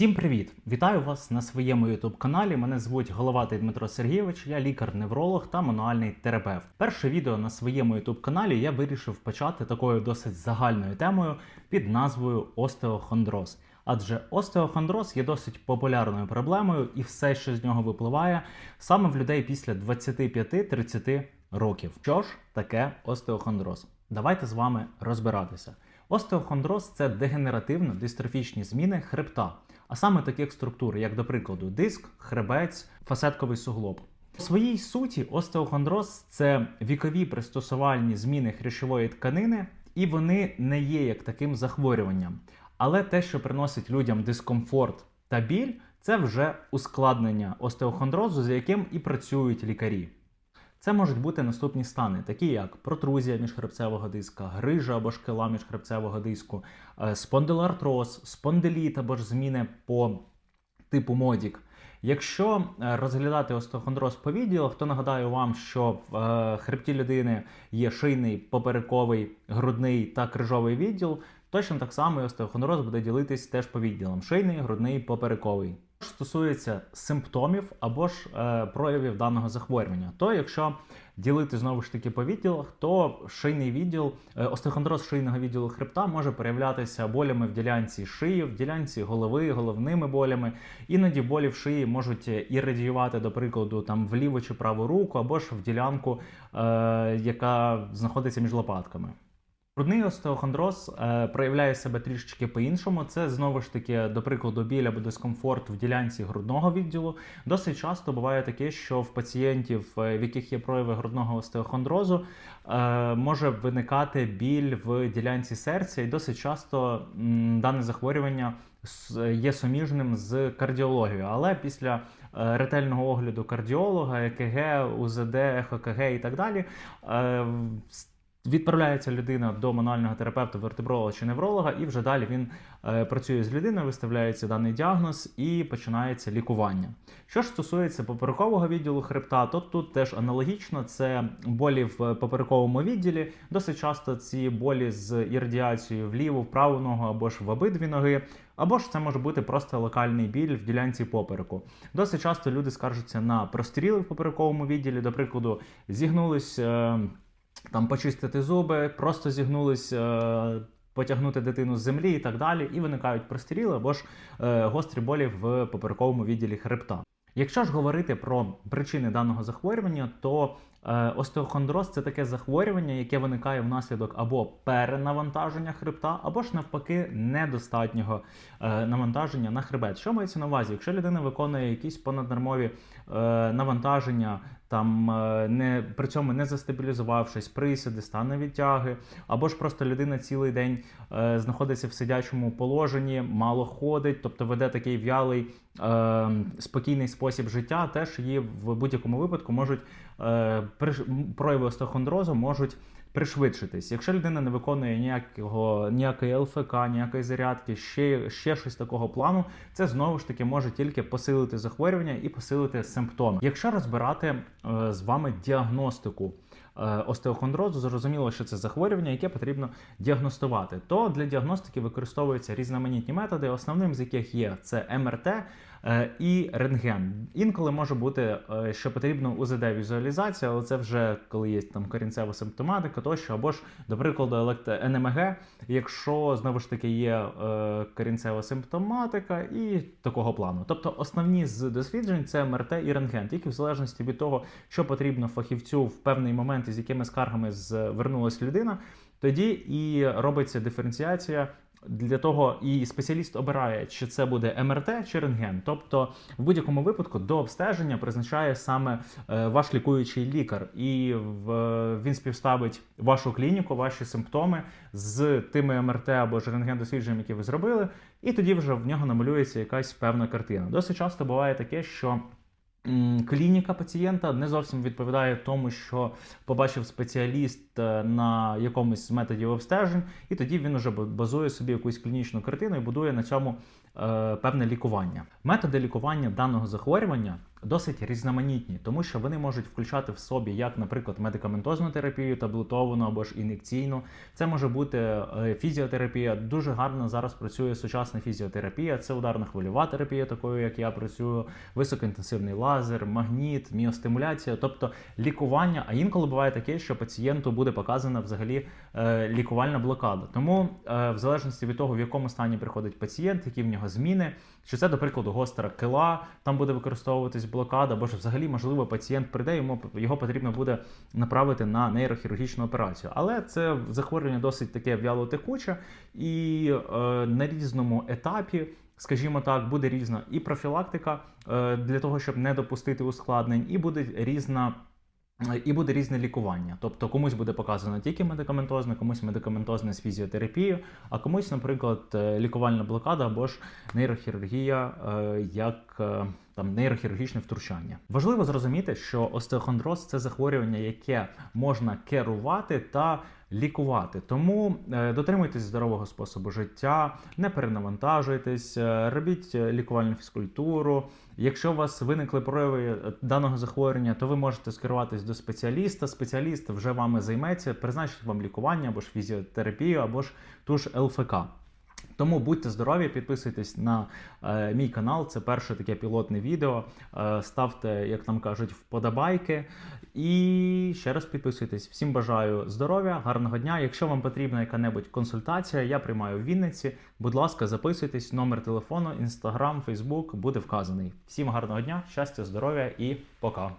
Всім привіт! Вітаю вас на своєму youtube каналі. Мене звуть Головатий Дмитро Сергійович, я лікар-невролог та мануальний терапевт. Перше відео на своєму youtube каналі я вирішив почати такою досить загальною темою під назвою остеохондроз. Адже остеохондроз є досить популярною проблемою, і все, що з нього випливає, саме в людей після 25-30 років. Що ж таке остеохондроз? Давайте з вами розбиратися. Остеохондроз це дегенеративно-дистрофічні зміни хребта, а саме таких структур, як, до прикладу, диск, хребець, фасетковий суглоб. У своїй суті остеохондроз це вікові пристосувальні зміни хрящової тканини, і вони не є як таким захворюванням. Але те, що приносить людям дискомфорт та біль, це вже ускладнення остеохондрозу, з яким і працюють лікарі. Це можуть бути наступні стани, такі як протрузія міжхребцевого диска, грижа або шкила міжхребцевого диску, е, спондилоартроз, спондиліт або ж зміни по типу модік. Якщо е, розглядати остеохондроз по відділах, то нагадаю вам, що в е, хребті людини є шийний, поперековий, грудний та крижовий відділ. Точно так само і остеохондроз буде ділитись теж по відділам: шийний, грудний, поперековий. Стосується симптомів або ж е, проявів даного захворювання, то якщо ділити знову ж таки по відділах, то шийний відділ, е, остеохондроз шийного відділу хребта може проявлятися болями в ділянці шиї, в ділянці голови, головними болями. Іноді болі в шиї можуть і радіювати, до прикладу, там в ліву чи праву руку, або ж в ділянку, е, яка знаходиться між лопатками. Грудний остеохондроз е, проявляє себе трішечки по-іншому. Це знову ж таки, до прикладу, біль або дискомфорт в ділянці грудного відділу. Досить часто буває таке, що в пацієнтів, е, в яких є прояви грудного остеохондрозу, е, може виникати біль в ділянці серця, і досить часто м, дане захворювання є суміжним з кардіологією. Але після е, ретельного огляду кардіолога, ЕКГ, УЗД, ЕХКГ і так далі. е, Відправляється людина до мануального терапевта, вертебролога чи невролога, і вже далі він е, працює з людиною, виставляється даний діагноз і починається лікування. Що ж стосується поперекового відділу хребта, то тут теж аналогічно це болі в поперековому відділі. Досить часто ці болі з іррадіацією в ліву, в праву ногу або ж в обидві ноги. Або ж це може бути просто локальний біль в ділянці попереку. Досить часто люди скаржаться на простріли в поперековому відділі, до прикладу, зігнулись. е, там почистити зуби, просто зігнулись, е, потягнути дитину з землі і так далі, і виникають простріли або ж е, гострі болі в поперековому відділі хребта. Якщо ж говорити про причини даного захворювання, то е, остеохондроз це таке захворювання, яке виникає внаслідок або перенавантаження хребта, або ж навпаки недостатнього е, навантаження на хребет. Що мається на увазі? Якщо людина виконує якісь понаднормові е, навантаження, там е, не при цьому не застабілізувавшись, присіди, стане відтяги, або ж просто людина цілий день е, знаходиться в сидячому положенні, мало ходить, тобто веде такий в'ялий е, спокійний спосіб життя, теж її в будь-якому випадку можуть е, прояви остеохондрозу можуть пришвидшитись. Якщо людина не виконує ніякого ніякої ЛФК, ніякої зарядки, ще, ще щось такого плану, це знову ж таки може тільки посилити захворювання і посилити симптоми. Якщо розбирати е, з вами діагностику. е, Остеохондрозу зрозуміло, що це захворювання, яке потрібно діагностувати. То для діагностики використовуються різноманітні методи, основним з яких є це МРТ і рентген. Інколи може бути, е, що потрібно УЗД-візуалізація, але це вже коли є там корінцева симптоматика, тощо, або ж, до прикладу, електро НМГ, якщо знову ж таки є е, корінцева симптоматика і такого плану. Тобто основні з досліджень це МРТ і рентген, тільки в залежності від того, що потрібно фахівцю в певний момент з якими скаргами звернулася людина, тоді і робиться диференціація. Для того і спеціаліст обирає, чи це буде МРТ чи рентген. Тобто, в будь-якому випадку до обстеження призначає саме е, ваш лікуючий лікар, і в, він співставить вашу клініку, ваші симптоми з тими МРТ або ж рентген дослідженнями, які ви зробили, і тоді вже в нього намалюється якась певна картина. Досить часто буває таке, що клініка пацієнта не зовсім відповідає тому, що побачив спеціаліст е, на якомусь з методів обстежень, і тоді він уже базує собі якусь клінічну картину і будує на цьому е, певне лікування. Методи лікування даного захворювання досить різноманітні, тому що вони можуть включати в собі як, наприклад, медикаментозну терапію, таблетовану або ж ін'єкційну. Це може бути е, фізіотерапія. Дуже гарно зараз працює сучасна фізіотерапія. Це ударно-хвильова терапія, такою як я працюю, високоінтенсивний лазер, магніт, міостимуляція, тобто лікування. А інколи буває таке, що пацієнту буде показана взагалі е, лікувальна блокада. Тому, е, в залежності від того, в якому стані приходить пацієнт, які в нього зміни, чи це, до прикладу, гостра кила, там буде використовуватись блокада, або ж взагалі, можливо, пацієнт прийде, йому його потрібно буде направити на нейрохірургічну операцію. Але це захворювання досить таке вялотекуче, і е, на різному етапі. Скажімо так, буде різна і профілактика е, для того, щоб не допустити ускладнень, і буде різна і буде різне лікування. Тобто комусь буде показано тільки медикаментозне, комусь медикаментозне з фізіотерапією, а комусь, наприклад, е, лікувальна блокада або ж нейрохірургія е, як е, там нейрохірургічне втручання. Важливо зрозуміти, що остеохондроз це захворювання, яке можна керувати та лікувати. Тому е, дотримуйтесь здорового способу життя, не перенавантажуйтесь, е, робіть е, лікувальну фізкультуру. Якщо у вас виникли прояви даного захворювання, то ви можете скеруватись до спеціаліста. Спеціаліст вже вами займеться, призначить вам лікування або ж фізіотерапію, або ж ту ж ЛФК. Тому будьте здорові, підписуйтесь на е, мій канал. Це перше таке пілотне відео. Е, ставте, як там кажуть, вподобайки. І ще раз підписуйтесь. Всім бажаю здоров'я, гарного дня. Якщо вам потрібна яка-небудь консультація, я приймаю в Вінниці. Будь ласка, записуйтесь. Номер телефону, інстаграм, фейсбук буде вказаний. Всім гарного дня, щастя, здоров'я і пока.